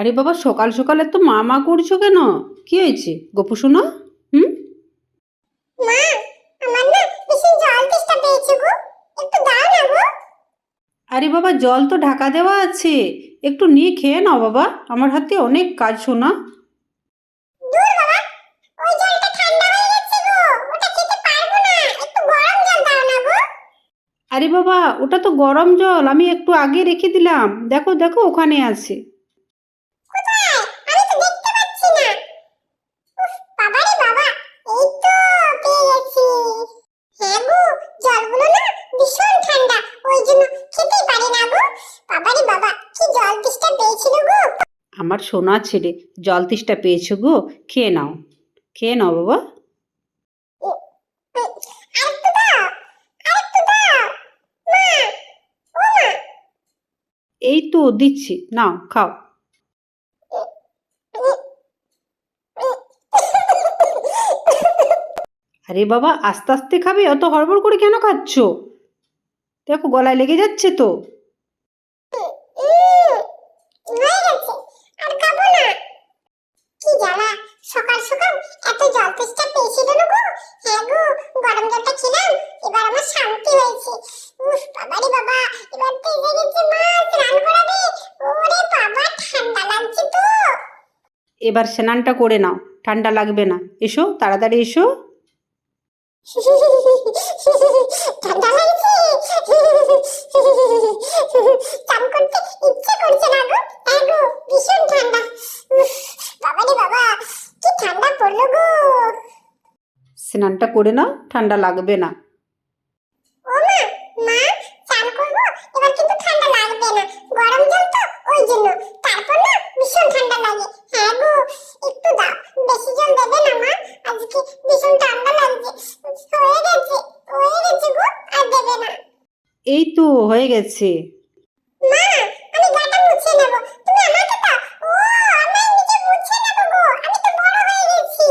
আরে বাবা সকাল সকাল এত মা মা করছ কেন? কি হয়েছে? গপু শোনা। হুম? মা আমার না ভীষণ জল তেষ্টা পেয়েছে গো। একটু দাও না গো। আরে বাবা জল তো ঢাকা দেওয়া আছে। একটু নিয়ে খেয়ে নাও বাবা। আমার হাতে অনেক কাজ শোনা দূর বাবা ওই জলটা ঠান্ডা হয়ে গেছে গো। ওটা খেতে পারব না। একটু গরম জল দাও না গো। আরে বাবা ওটা তো গরম জল। আমি একটু আগে রেখে দিলাম। দেখো দেখো ওখানে আছে কোথায় আমি তো দেখতে পাচ্ছি না উফ, বাবারে বাবা এই তো পেয়ে গেছি হ্যাঁ গো জলগুলো না ভীষণ ঠান্ডা ওই জন্য খেতেই পারি না গো বাবারে বাবা কি জল তেষ্টা পেয়েছিল গো আমার সোনা ছেড়ে জল তেষ্টা পেয়েছ গো খেয়ে নাও। খেয়ে নাও বাবা। এই তো দিচ্ছি নাও খাও। আরে বাবা আস্তে আস্তে খাবে অত হড়বড় করে কেন খাচ্ছ? দেখো গলায় লেগে যাচ্ছে তো উম, হয়ে গেছে আর খাব না কি জ্বালা সকাল সকাল এত জল তেষ্টা পেয়েছিল না গো হ্যাঁ গো গরম জলটা খেলাম এবার হয়েছে উফ বাবারে বাবা এবার তো এসে গেছে মা স্নান করাবে ওরে বাবা ঠান্ডা লাগছে তো। এবার স্নানটা করে নাও ঠান্ডা লাগবে না। এসো তাড়াতাড়ি এসো। ঠান্ডা লাগছে? চান করতে ইচ্ছে করছে না গো। হ্যাঁ গো ভীষণ ঠান্ডা। বাবারে বাবা কি ঠান্ডা পড়ল গো। স্নানটা করে নাও ঠান্ডা লাগবে না ও মা মা চান করব এবার কিন্তু লাগবে না। গরম জল তো ওই জন্য। তারপর না ভীষণ ঠান্ডা লাগে। হ্যাঁ গো একটু দাও। বেশি জল দেবে না মা। আজকে ভীষণ ঠান্ডা লাগছে। হয়ে গেছে হয়ে গেছে গো আর দেবে না। এই তো হয়ে গেছে। মা আমি গাটা মুছে নেব। তুমি আমাকে দাও। ও আমি নিজে মুছে নেব গো। আমি তো বড় হয়ে গেছি।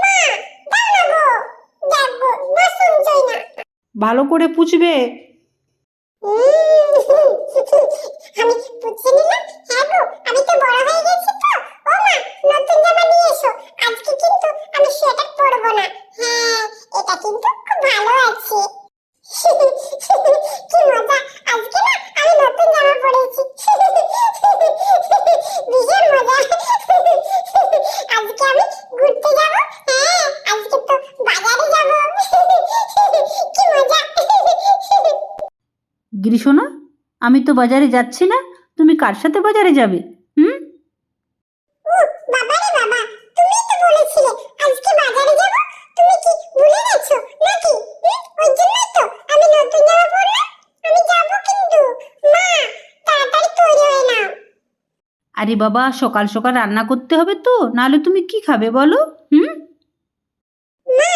মা দাও না গো। দেখো না শুনছই না। ভালো করে পুছবে আমি বুঝছি না হ্যাঁ গো আমি তো বড় হয়ে গেছি তো ও মা নতুন জামা নিয়ে এসো আজকে কিন্তু আমি সোয়েটার পরবো না হ্যাঁ এটা কিন্তু খুব ভালো আছে কি মজা আজকে না আমি নতুন জামা পরেছি ভীষণ মজা আজকে আমি ঘুরতে যাব হ্যাঁ আজকে তো বাজারে যাব কি মজা গ্রীষণা আমি তো বাজারে যাচ্ছি না তুমি কার সাথে বাজারে যাবে? হুম? বাবা তুমি তো বলেছিলে আজকে বাজারে যাব? তুমি কি ভুলে গেছো? নাকি? ওই জন্যই তো আমি নতুন জামা পরলাম আমি যাব কিন্তু। মা তাড়াতাড়ি তৈরি হয়ে নাও। আরে বাবা সকাল সকাল রান্না করতে হবে তো নাহলে তুমি কি খাবে বলো? হুম? মা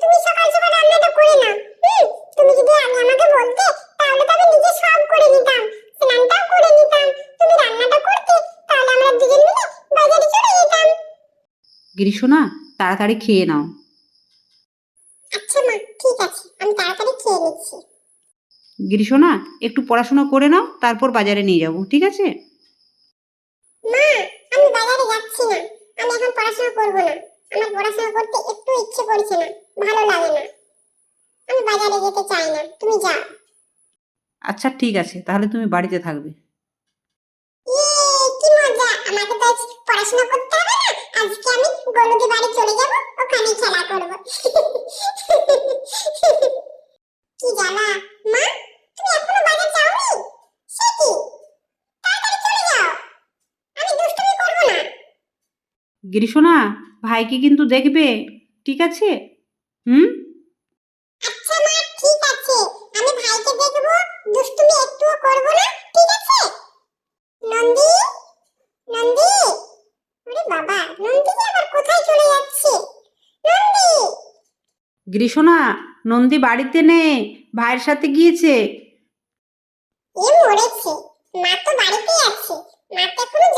তুমি সকাল সকাল রান্নাটা করে নাও। হুম? তুমি যদি আগে আমাকে বলতে তাহলে তো আমি নিজে সব করে নিতাম। স্নানটাও করে নিতাম। তুমি রান্নাটা করতে তাহলে আমরা দুজন মিলে বাজারে চলে যেতাম। গ্রীষণা তাড়াতাড়ি খেয়ে নাও। আচ্ছা মা ঠিক আছে আমি তাড়াতাড়ি খেয়ে নিচ্ছি। গ্রীষণা একটু পড়াশোনা করে নাও তারপর বাজারে নিয়ে যাব ঠিক আছে? মা আমি বাজারে যাচ্ছি না। আমি এখন পড়াশোনা করব না। আমার পড়াশোনা করতে একটু ইচ্ছে করছে না ভালো লাগে না। আমি বাজারে যেতে চাই না। তুমি যাও। আচ্ছা ঠিক আছে তাহলে তুমি বাড়িতে থাকবে। আমাকে তো আজ পড়াশোনা করতে হবে না? আজকে আমি গলুদি বাড়ি চলে যাব ওখানে খেলা করব। কি জ্বালা! মা তুমি এখনও বাজার যাওনি? সে কি? তাড়াতাড়ি চলে যাও। আমি দুষ্টুমি করব না। গ্রীষণা ভাইকে কিন্তু দেখবে ঠিক আছে? হুম আচ্ছা মা ঠিক আছে আমি ভাইকে দেখব দুষ্টুমি একটুও করব না ঠিক আছে নন্দী নন্দী আরে বাবা নন্দী যে আবার কোথায় চলে যাচ্ছে নন্দী গ্রীষণা নন্দী বাড়িতে নেই, ভাইয়ের সাথে গিয়েছে। এ মরেছে। মা তো বাড়িতেই আছে। মা তো এখনও